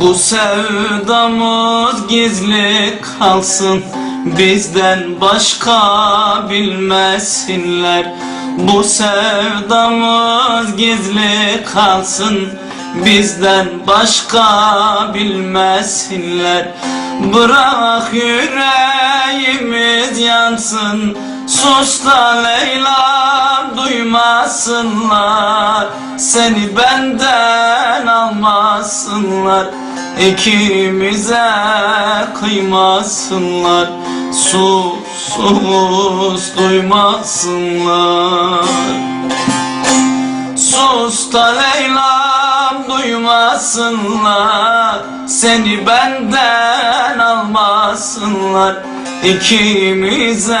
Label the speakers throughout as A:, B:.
A: Bu sevdamız gizli kalsın Bizden başka bilmesinler. Bu sevdamız gizli kalsın Bizden başka bilmesinler. Bırak yüreğimiz yansın Sus da Leyla duymasınlar Seni benden almasınlar. İkimize kıymasınlar. Sus sus duymasınlar. Sus da Leyla'm duymasınlar. Seni benden almasınlar İkimize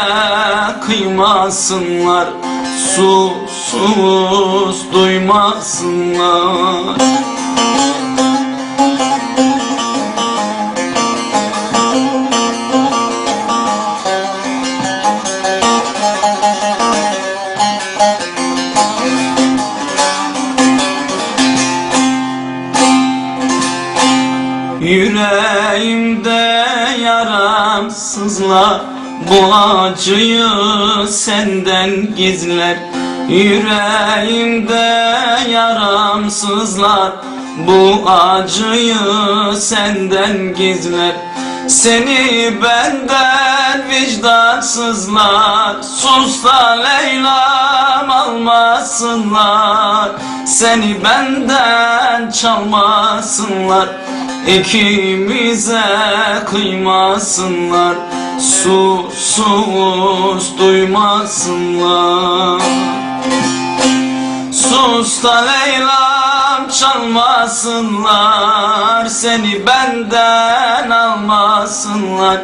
A: kıymasınlar Sus sus duymasınlar. Yüreğimde yaramsızlar Bu acıyı senden gizler. Yüreğimde yaramsızlar. Bu acıyı senden gizler. Seni benden vicdansızlar. Sus da Leyla'm almasınlar. Seni benden çalmasınlar İkimize kıymasınlar Sus sus duymasınlar. Sus da Leyla'm çalmasınlar Seni benden almasınlar.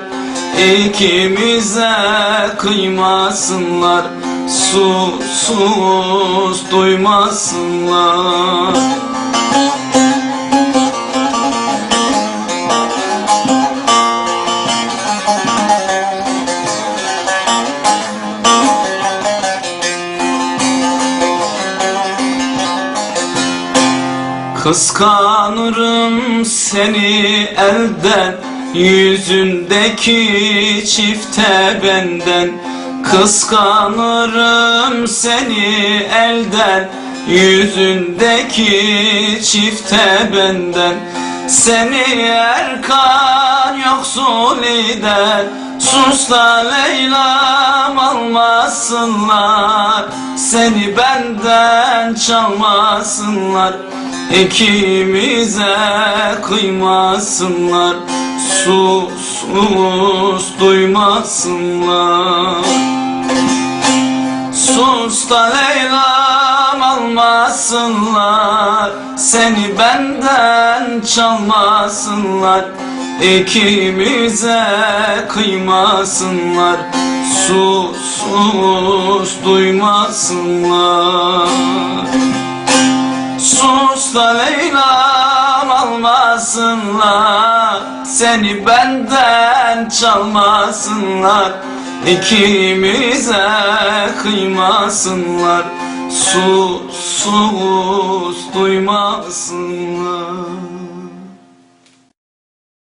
A: İkimize kıymasınlar Sus sus duymasınlar Kıskanırım seni elden Yüzündeki çifte benden. Kıskanırım seni elden Yüzündeki çifte benden. Seni Erkan yoksul eder Sus da Leyla'm almasınlar. Seni benden çalmasınlar İkimize kıymasınlar Sus sus duymasınlar. Sus da Leyla'm almasınlar Seni benden çalmasınlar. İkimize kıymasınlar Sus sus duymasınlar Sus da Leyla'm almasınlar. Seni benden çalmasınlar. İkimize kıymasınlar. Sus sus duymasınlar